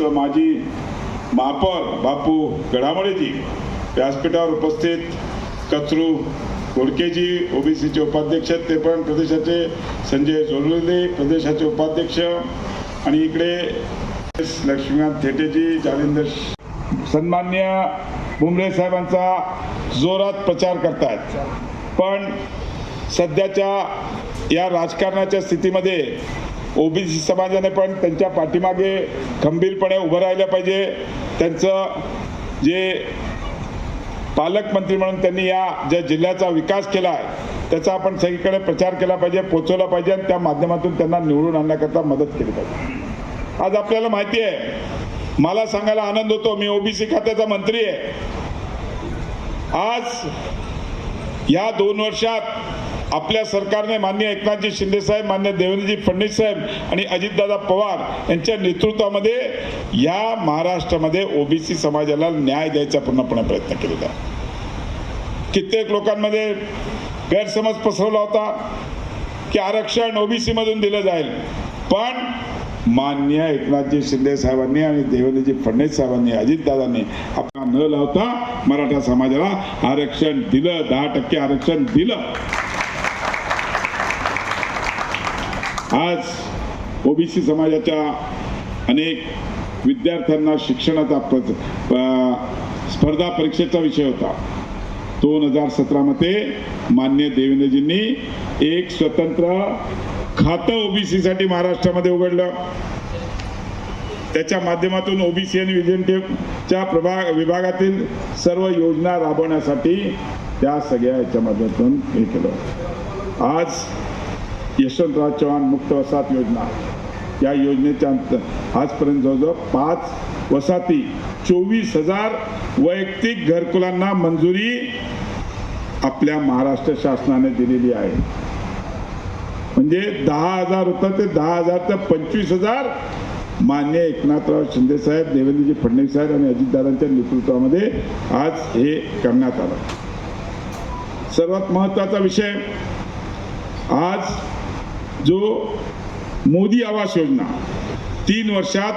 माजी महापौर बापू गडामळेजी व्यासपीठावर उपस्थित कचरू गोडकेजी ओबीसीचे उपाध्यक्ष ते पण प्रदेशाचे संजय जोरवले प्रदेशाचे उपाध्यक्ष. आणि इकडे लक्ष्मीकांत थेटेजी जालिंदर सन्मान्य बुमरे साहेबांचा जोरात प्रचार करतायत. पण सध्याच्या या राजकारणाच्या स्थितीमध्ये ओबीसी समाजाने पण त्यांच्या पाठीमागे खंबीरपणे उभं राहिलं पाहिजे. त्यांचं जे पालकमंत्री म्हणून त्यांनी या ज्या जिल्ह्याचा विकास केला आहे त्याचा आपण सगळीकडे प्रचार केला पाहिजे पोचवला पाहिजे आणि त्या माध्यमातून त्यांना निवडून आणण्याकरता मदत केली पाहिजे. आज आपल्याला माहिती आहे मला सांगायला आनंद होतो मी ओबीसी खात्याचा मंत्री आहे. आज या दोन वर्षात आपल्या सरकारने मान्य एकनाथजी शिंदे साहेब मान्य देवेंद्रजी फडणवीस साहेब आणि अजितदादा पवार यांच्या नेतृत्वामध्ये या महाराष्ट्रामध्ये ओबीसी समाजाला न्याय द्यायचा पूर्णपणे प्रयत्न केलेला कित्येक लोकांमध्ये गैरसमज पसरवला होता की आरक्षण ओबीसीमधून दिलं जाईल. पण मान्य एकनाथजी शिंदे साहेबांनी आणि देवेंद्रजी फडणवीस साहेबांनी अजितदादांनी आपला न लावता मराठा समाजाला आरक्षण दिलं दहा टक्के आरक्षण दिलं. आज ओबीसी समाजाच्या अनेक विद्यार्थ्यांना शिक्षणाचा प- स्पर्धा परीक्षेचा विषय होता. दोन हजार सतरामध्ये मान्य देवेंद्रजींनी एक स्वतंत्र खातं ओबीसी साठी महाराष्ट्रामध्ये उघडलं. त्याच्या माध्यमातून ओबीसी आणि विजनच्या प्रभाग विभागातील सर्व योजना राबवण्यासाठी त्या सगळ्या याच्या माध्यमातून हे केलं. आज यशवंतराव चव्हाण मुक्त वसाहत योजना. या योजनेच्या अंत आजपर्यंत जवळजवळ पाच वसाहती चोवीस हजार वैयक्तिक घरकुलांना मंजुरी आपल्या महाराष्ट्र शासनाने दिलेली आहे. म्हणजे दहा हजार होतं ते दहा हजार तर पंचवीस हजार मान्य एकनाथराव शिंदे साहेब देवेंद्रजी फडणवीस साहेब आणि अजितदादांच्या नेतृत्वामध्ये आज हे करण्यात आलं. सर्वात महत्त्वाचा विषय आज जो मोदी आवास योजना तीन वर्षात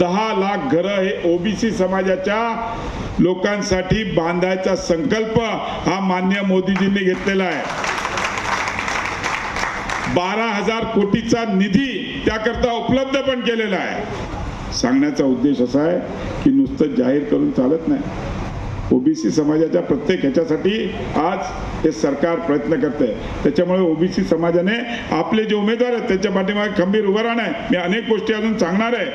दहा लाख घरं हे ओबीसी समाजाच्या लोकांसाठी बांधायचा संकल्प हा मान्य मोदीजींनी घेतलेला आहे. बारा हजार कोटीचा निधी त्याकरता उपलब्ध पण केलेला आहे. सांगण्याचा उद्देश असा आहे की नुसतं जाहीर करून चालत नाही. ओबीसी समाजाच्या प्रत्येक ह्याच्यासाठी आज हे सरकार प्रयत्न करते त्याच्यामुळे ओबीसी समाजाने आपले जे उमेदवार आहेत त्याच्या पाठीमागे खंबीर उभं राहणं आहे. मी अनेक गोष्टी अजून सांगणार आहे.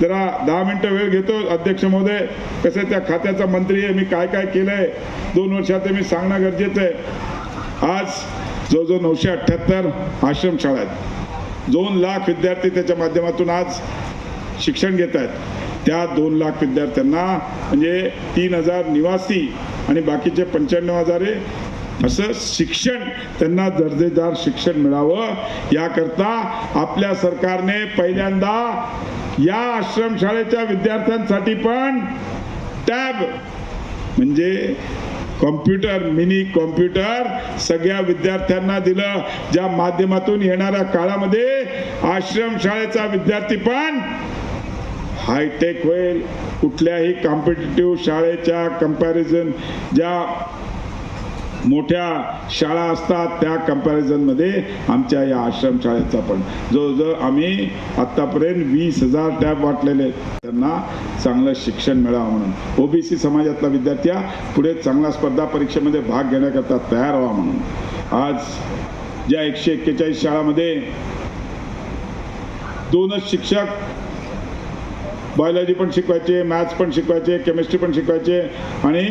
जरा दहा मिनटं वेळ घेतो अध्यक्ष महोदय. कसं त्या खात्याचा मंत्री आहे मी काय काय केलं आहे दोन वर्षात ते मी सांगणं गरजेचं आहे. आज जवळजवळ नऊशे अठ्ठ्याहत्तर आश्रमशाळा आहेत. दोन लाख विद्यार्थी त्याच्या माध्यमातून आज शिक्षण घेत आहेत. त्या दोन लाख विद्यार्थ्यांना म्हणजे तीन हजार निवासी आणि बाकीचे पंच्याण्णव हजार असं शिक्षण त्यांना दर्जेदार शिक्षण मिळावं. याकरता आपल्या सरकारने पहिल्यांदा या आश्रमशाळेच्या विद्यार्थ्यांसाठी पण टॅब म्हणजे कॉम्प्युटर मिनी कॉम्प्युटर सगळ्या विद्यार्थ्यांना दिलं ज्या माध्यमातून येणाऱ्या काळामध्ये आश्रमशाळेचा विद्यार्थी पण हायटेक होईल. कुठल्याही कॉम्पिटेटिव्ह शाळेच्या कंपॅरिझन ज्या मोठ्या शाळा असतात त्या कंपॅरिझनमध्ये आमच्या या आश्रमशाळेचा पण. जवळजवळ आम्ही आत्तापर्यंत वीस हजार टॅब वाटलेले. आहेत त्यांना चांगलं शिक्षण मिळावं म्हणून. ओबीसी समाजातला विद्यार्थी पुढे चांगला स्पर्धा परीक्षेमध्ये भाग घेण्याकरता तयार व्हावा म्हणून. आज ज्या एकशे एक्केचाळीस शाळामध्ये दोनच शिक्षक बायोलॉजी पण शिकवायचे मॅथ्स पण शिकवायचे केमिस्ट्री पण शिकवायचे आणि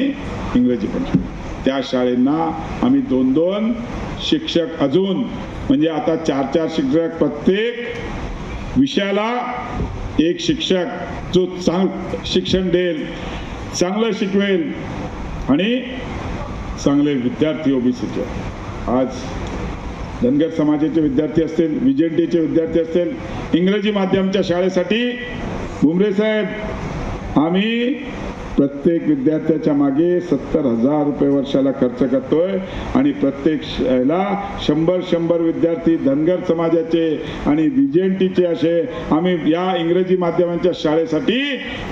इंग्रजी पण शिकवायचे. त्या शाळेंना आम्ही दोन दोन शिक्षक अजून म्हणजे आता चार चार शिक्षक प्रत्येक विषयाला एक शिक्षक जो चांग शिक्षण देईल चांगलं शिकवेल आणि चांगले विद्यार्थी ओबीसीचे आज धनगर समाजाचे विद्यार्थी असतील विजेंटीचे विद्यार्थी असतील इंग्रजी माध्यमच्या शाळेसाठी भुमरे साहेब आम्ही प्रत्येक विद्यार्थ्याच्या मागे सत्तर हजार रुपये वर्षाला खर्च करतोय आणि प्रत्येक श- याला शंभर शंभर विद्यार्थी धनगर समाजाचे आणि बीजेएनटीचे असे आम्ही या इंग्रजी माध्यमांच्या शाळेसाठी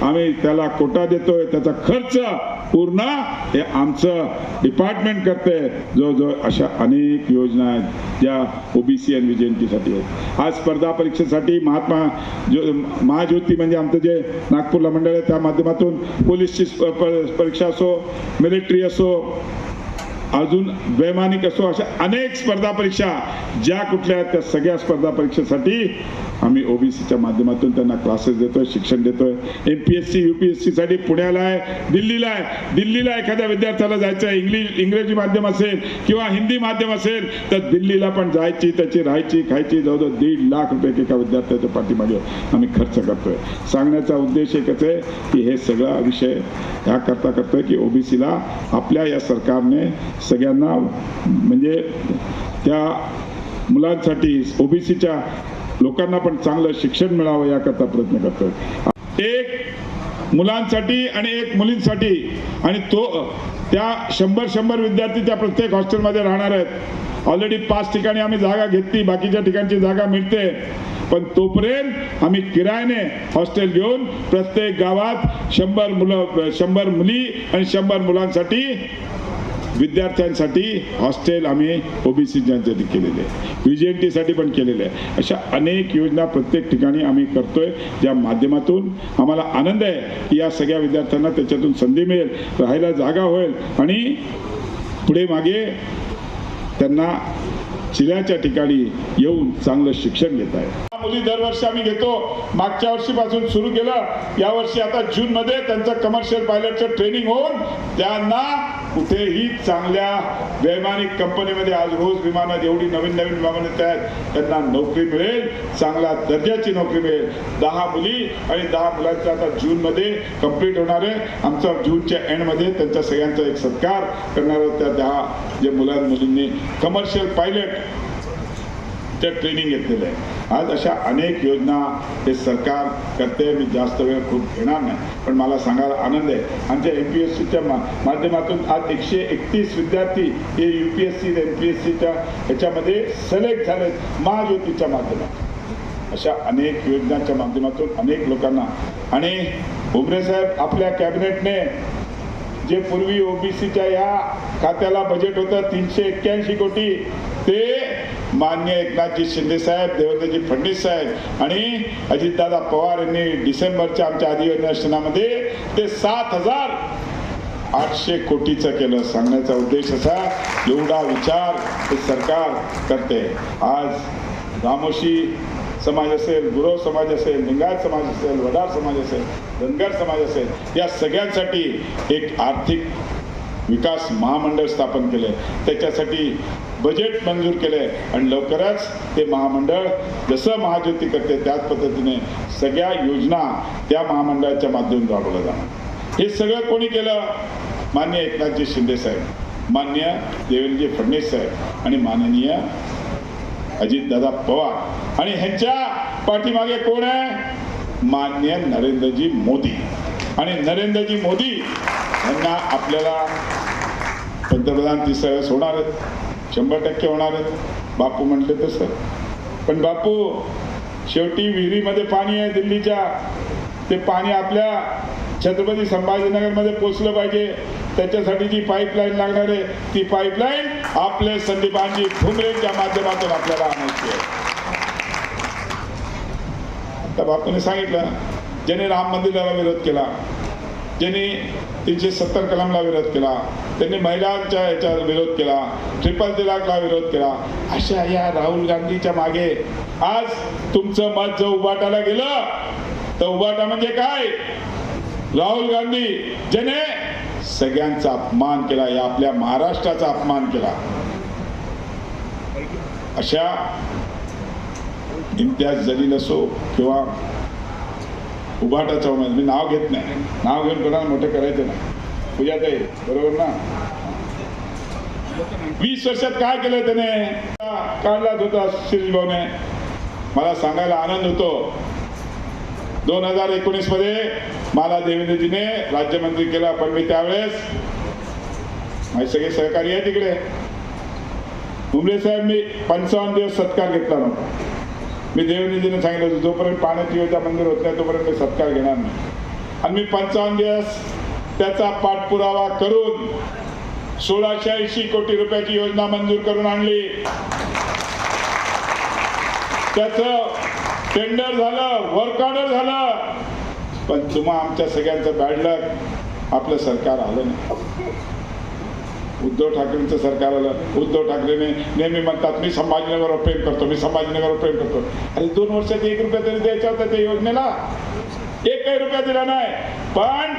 आम्ही त्याला कोटा देतोय. त्याचा खर्च पूर्ण हे आमचं डिपार्टमेंट करते. जो जो अशा अनेक योजना आहेत ज्या ओबीसी आणि विजयंतीसाठी आहेत. आज स्पर्धा परीक्षेसाठी महात्मा जो महाज्योती म्हणजे आमचं जे नागपूरला मंडळ आहे त्या माध्यमातून पोलीस स्प- प- परीक्षा असो मिलिटरी असो अजून वैमानिक असो अशा अनेक स्पर्धा परीक्षा ज्या कुठल्या आहेत त्या सगळ्या स्पर्धा परीक्षेसाठी आम्ही ओबीसीच्या माध्यमातून त्यांना क्लासेस देतोय शिक्षण देतोय. M P S C U P S C साठी पुण्याला आहे दिल्लीला आहे. दिल्लीला एखाद्या विद्यार्थ्याला जायचं आहे इंग्लिश इंग्रजी माध्यम असेल किंवा हिंदी माध्यम असेल तर दिल्लीला पण जायची त्याची राहायची खायची जवळजवळ दीड लाख रुपये एका विद्यार्थ्याच्या पाठीमागे आम्ही खर्च करतोय. सांगण्याचा उद्देश एकच आहे की हे सगळा विषय ह्या करता करतोय की ओबीसीला आपल्या या सरकारने सगळ्यांना म्हणजे त्या मुलांसाठी ओबीसीच्या लोकांना पण चांगलं शिक्षण मिळावं याकरता प्रयत्न करतो एक मुलांसाठी आणि एक मुलींसाठी आणि तो त्या शंभर शंभर विद्यार्थी त्या प्रत्येक हॉस्टेलमध्ये राहणार आहेत. ऑलरेडी पाच ठिकाणी आम्ही जागा घेतली बाकीच्या ठिकाणची जागा मिळते. पण तोपर्यंत आम्ही किरायाने हॉस्टेल घेऊन प्रत्येक गावात शंभर मुलं शंभर मुली आणि शंभर मुलांसाठी विद्यार्थ्यांसाठी हॉस्टेल आम्ही ओबीसीसाठी केलेले आहे. साठी पण केलेले आहे. अशा अनेक योजना प्रत्येक ठिकाणी आम्ही करतोय ज्या माध्यमातून आम्हाला आनंद आहे की या सगळ्या विद्यार्थ्यांना त्याच्यातून संधी मिळेल राहायला जागा होईल आणि पुढे मागे त्यांना चिल्याच्या ठिकाणी येऊन चांगलं शिक्षण घेत आहे मुली दरवर्षी आम्ही घेतो. मागच्या वर्षीपासून सुरू केलं. यावर्षी आता जून मध्ये त्यांचं कमर्शियल पायलटचं ट्रेनिंग होऊन त्यांना कुठेही चांगल्या वैमानिक कंपनीमध्ये आज रोज विमानात एवढी नवीन नवीन विमानं आहेत त्यांना नोकरी मिळेल. चांगल्या दर्जाची नोकरी मिळेल. दहा मुली आणि दहा मुलांचं आता जून मध्ये कंप्लीट होणार आहे. आमचा जूनच्या एंडमध्ये त्यांच्या सगळ्यांचा एक सत्कार करणार आहोत. त्या दहा जे मुलां मुलींनी कमर्शियल पायलट त्या ट्रेनिंग घेतलेलं आहे. आज अशा अनेक योजना हे सरकार करते मी जास्त वेळ खूप घेणार नाही. पण मला सांगायला आनंद आहे. आमच्या एम पी एस सीच्या माध्यमातून आज एकशे एकतीस विद्यार्थी हे U P S C M P S सीच्या ह्याच्यामध्ये सिलेक्ट झालेत महाज्योतीच्या माध्यमातून. अशा अनेक योजनांच्या माध्यमातून अनेक लोकांना. आणि भुमरे साहेब आपल्या कॅबिनेटने जे पूर्वी ओबीसीच्या या खात्याला बजेट होतं तीनशे एक्क्याऐंशी कोटी ते मान्य एकनाथजी शिंदे साहेब देवेंद्रजी फडणवीस साहेब आणि अजितदादा पवार यांनी डिसेंबरच्या आमच्या अधिवेशनामध्ये ते सात हजार आठशे कोटीचं केलं. सांगण्याचा उद्देश असा एवढा विचार हे सरकार करते. आज रामोशी समाज असेल गुरव समाज असेल लिंगायत समाज असेल वडार समाज असेल धनगर समाज असेल या सगळ्यांसाठी एक आर्थिक विकास महामंडळ स्थापन केले त्याच्यासाठी बजेट मंजूर केले आणि लवकरच ते महामंडळ जसं महाज्योती करते त्याच पद्धतीने सगळ्या योजना त्या महामंडळाच्या माध्यमातून राबवल्या जाणार. हे सगळं कोणी केलं? मान्य एकनाथजी शिंदे साहेब मान्य देवेंद्रजी फडणवीस साहेब आणि माननीय अजितदादा पवार. आणि ह्यांच्या पाठीमागे कोण आहे? मान्य नरेंद्रजी मोदी. आणि नरेंद्रजी मोदी यांना आपल्याला पंतप्रधान तिसऱ्या वेळेस होणार आहेत शंभर टक्के होणार आहेत. बापू म्हटले तसं पण बापू शेवटी विहिरीमध्ये पाणी आहे दिल्लीच्या. ते पाणी आपल्या छत्रपती संभाजीनगरमध्ये पोचलं पाहिजे. त्याच्यासाठी जी पाईपलाईन लागणार आहे ती पाईपलाईन आपले संदीपांजी भुमरेच्या माध्यमातून आपल्याला आणायची आहे. आता बापूने सांगितलं ज्याने राम मंदिराला विरोध केला ज्यांनी तीनशे सत्तर कलमला विरोध केला. त्यांनी महिलांच्या याच्या विरोध केला. ट्रिपल तिलाकला विरोध केला. अशा या राहुल गांधीच्या मागे आज तुमचं मत जर उभाटाला गेलं तर उभाटा म्हणजे काय? राहुल गांधी ज्याने सगळ्यांचा अपमान केला या आपल्या महाराष्ट्राचा अपमान केला. अशा इम्तियाज जलील असो किंवा उभाटाचा उमेद मी नाव घेत नाही. नाव घेऊन कोणाला मोठं करायचं नाही. पूजा ताई बरोबर ना? वीस वर्षात काय केलं त्याने? काढलाच होता शिरीष भाऊने. मला सांगायला आनंद होतो. दोन हजार एकोणीसमध्ये मला देवेंद्रजीने राज्यमंत्री केला पण मी त्यावेळेस माझे सगळे सहकारी आहे तिकडे उमरे साहेब मी पंचावन्न दिवस सत्कार घेतला नव्हता. मी देवनिधीने सांगितलं होतं जोपर्यंत पाण्याची योजना मंदिर होत नाही तोपर्यंत मी सत्कार घेणार नाही. आणि मी पंचावन्न दिवस त्याचा पाठपुरावा करून सोळाशे ऐंशी कोटी रुपयाची योजना मंजूर करून आणली. त्याचं टेंडर झालं वर्क ऑर्डर झालं. पण तुम्हा आमच्या सगळ्यांचं बॅडलक आपलं सरकार आलं नाही. उद्धव ठाकरेंचं सरकार आलं. उद्धव ठाकरेने नेहमी म्हणतात मी संभाजीनगरवर प्रेम करतो मी संभाजीनगरवर प्रेम करतो. अरे दोन वर्षात एक रुपया तरी द्यायचा होता त्या योजनेला? एकही रुपया दिला नाही. पण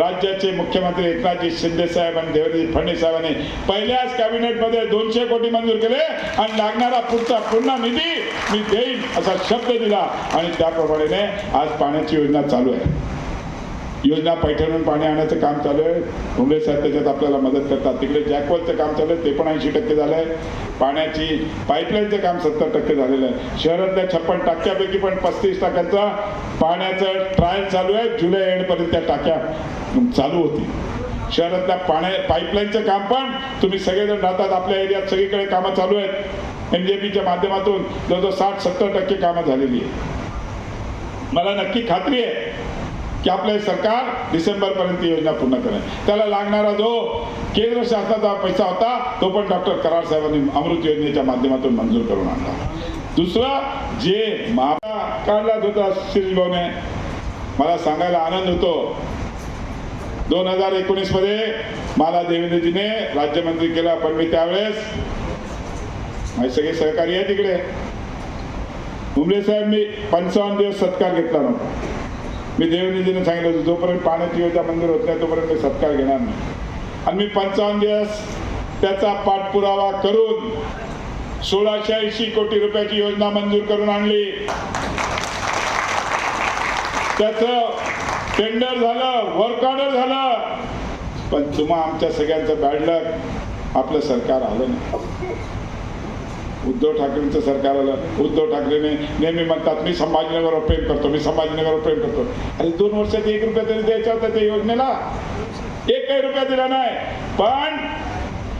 राज्याचे मुख्यमंत्री एकनाथजी शिंदे साहेब आणि देवेंद्र फडणवीस साहेबांनी पहिल्याच कॅबिनेटमध्ये दोनशे कोटी मंजूर केले आणि लागणारा पुढचा पूर्ण निधी मी देईन असा शब्द दिला. आणि त्याप्रमाणे आज पाण्याची योजना चालू आहे. योजना पैठणून पाणी आणायचं काम चालू आहे. भुमरे साहेब त्याच्यात आपल्याला मदत करतात. तिकडे जॅकवलचं काम चालू आहे ते पण ऐंशी टक्के झालं आहे. पाण्याची पाईपलाईनचं काम सत्तर टक्के झालेलं आहे. शहरातल्या छप्पन टाक्यापैकी पण पस्तीस टाक्यांचा पाण्याचं ट्रायल चालू आहे. जुलै एंडपर्यंत त्या टाक्या चालू होती शहरातल्या पाण्या पाईपलाईनचं काम पण तुम्ही सगळेजण राहतात. आपल्या एरियात सगळीकडे कामं चालू आहेत. एम जे पीच्या माध्यमातून जवळजवळ साठ सत्तर टक्के कामं झालेली आहे मला नक्की खात्री आहे. की आपले सरकार डिसेंबर पर्यंत योजना पूर्ण करेल. त्याला लागणारा जो केंद्र शासनाचा पैसा होता तो पण डॉक्टर करार साहेबांनी अमृत योजनेच्या माध्यमातून मंजूर करून आणला. दुसरं जे महारा काढला होता शिरीष भाऊने मला सांगायला आनंद होतो. दोन हजार एकोणीसमध्ये मला देवेंद्रजीने राज्यमंत्री केला पण मी त्यावेळेस माझे सगळे सहकारी आहे तिकडे उमरे साहेब मी पंचावन्न दिवस सत्कार घेतला नव्हता. मी देवेंद्रजीने सांगितलं होतं जोपर्यंत पाण्याची योजना मंजूर होत नाही तोपर्यंत मी सत्कार घेणार नाही. आणि मी पंचावन्न दिवस त्याचा पाठपुरावा करून सोळाशे ऐंशी कोटी रुपयाची योजना मंजूर करून आणली. त्याचं टेंडर झालं वर्क ऑर्डर झालं. पण तुम्हा आमच्या सगळ्यांचं बॅडलक आपलं सरकार आलं नाही. उद्धव ठाकरेंचं सरकार आलं. उद्धव ठाकरेने नेहमी म्हणतात मी संभाजीनगरवर प्रेम करतो मी संभाजीनगरवर प्रेम करतो. अरे दोन वर्षात एक रुपया तरी द्यायचा होता त्या योजनेला? एकही रुपया दिला नाही. पण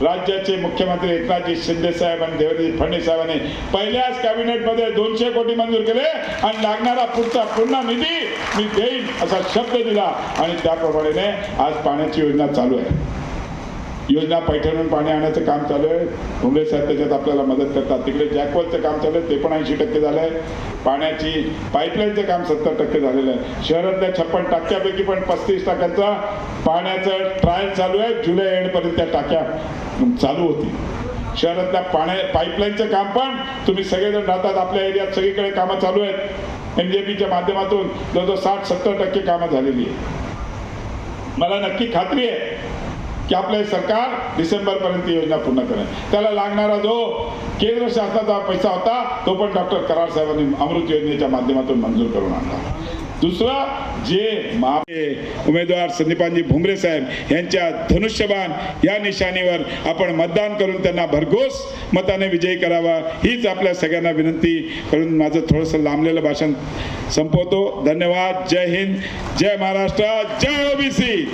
राज्याचे मुख्यमंत्री एकनाथजी शिंदे साहेब आणि देवेंद्र फडणवीस साहेबांनी पहिल्याच कॅबिनेटमध्ये दोनशे कोटी मंजूर केले आणि लागणारा पुढचा पूर्ण निधी मी देईन असा शब्द दिला. आणि त्याप्रमाणे आज पाण्याची योजना चालू आहे. योजना पैठणून पाणी आणण्याचं काम चालू आहे. भुमरे साहेब त्याच्यात आपल्याला मदत करतात. तिकडे जॅकवलचं काम चालू आहे ते पण ऐंशी टक्के झालं आहे. पाण्याची पाईपलाईनचं काम सत्तर टक्के झालेलं आहे. शहरातल्या छप्पन टाक्यापैकी पण पस्तीस टाक्यांचा पाण्याचं ट्रायल चालू आहे. जुलै एंडपर्यंत त्या टाक्या चालू होती शहरातल्या पाण्या पाईपलाईनचं काम पण तुम्ही सगळेजण राहतात. आपल्या एरियात सगळीकडे कामं चालू आहेत. एम जे पीच्या माध्यमातून जवळजवळ साठ सत्तर टक्के कामं झालेली आहे मला नक्की खात्री आहे. की आपले सरकार डिसेंबर पर्यंत योजना पूर्ण करेल. त्याला लागणारा जो केंद्र शासनाचा पैसा होता तो पण डॉक्टर करार साहेबांनी अमृत योजनेच्या माध्यमातून मंजूर करून आणला. दुसरं जे महा उमेदवार संदीपानजी भुमरे साहेब यांच्या धनुष्यबाण या निशाणीवर आपण मतदान करून त्यांना भरघोस मताने विजयी करावा हीच आपल्या सगळ्यांना विनंती करून माझं थोडंसं लांबलेलं भाषण संपवतो. धन्यवाद. जय हिंद. जय महाराष्ट्र. जय ओबीसी.